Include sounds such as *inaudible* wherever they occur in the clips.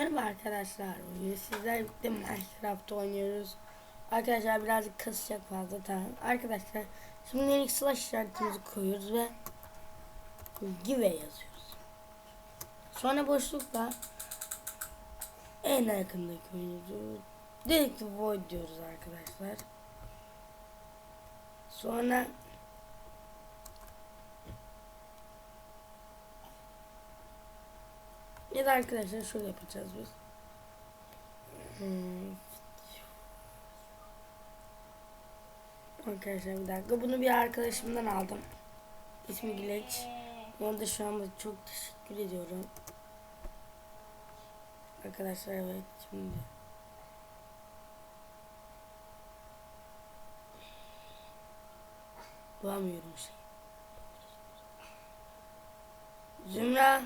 Merhaba arkadaşlar. Bugün sizlerle birlikte Minecraft oynuyoruz. Arkadaşlar birazcık kasacak fazla tamam. Arkadaşlar şimdi ilk slash işaretimizi koyuyoruz ve give yazıyoruz. Sonra boşlukla en yakındaki oyuncu direkt void diyoruz arkadaşlar. Sonra Ya da arkadaşlar şöyle yapacağız biz. Hmm. Arkadaşlar bir dakika. Bunu bir arkadaşımdan aldım. İsmi Güleç. Ona da şu anda çok teşekkür ediyorum. Arkadaşlar evet şimdi. Bulamıyorum şey. Zümra.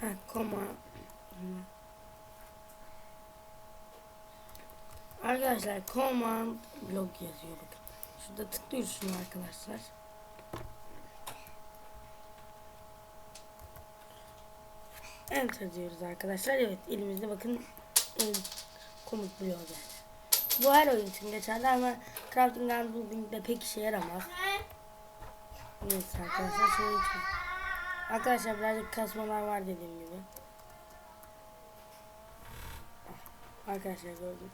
Ha, koma. Arkadaşlar command blog yazıyor bakın. Şurada tıklıyorsunuz arkadaşlar. Enter diyoruz arkadaşlar. Evet elimizde bakın komut blog yani. Bu her oyun için geçerli ama Crafting and Building'de pek işe yaramaz. Neyse arkadaşlar şöyle. Arkadaşlar birazcık kasmalar var dediğim gibi. Ah, Arkadaşlar gördüm.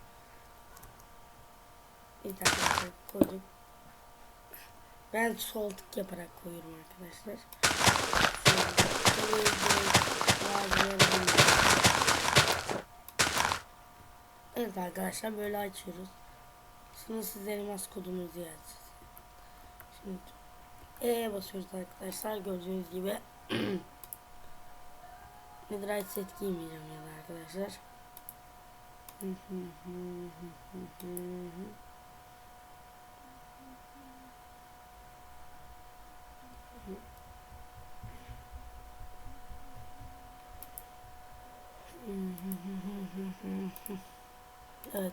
Arkadaşlar koydum. Ben sol tık yaparak koyuyorum arkadaşlar. Evet arkadaşlar böyle açıyoruz. Şimdi size elmas kodumuzu yazacağız. Şimdi E'ye basıyoruz arkadaşlar gördüğünüz gibi. *clears throat* Netherite set giymeyeceğim ya da arkadaşlar. *laughs* Evet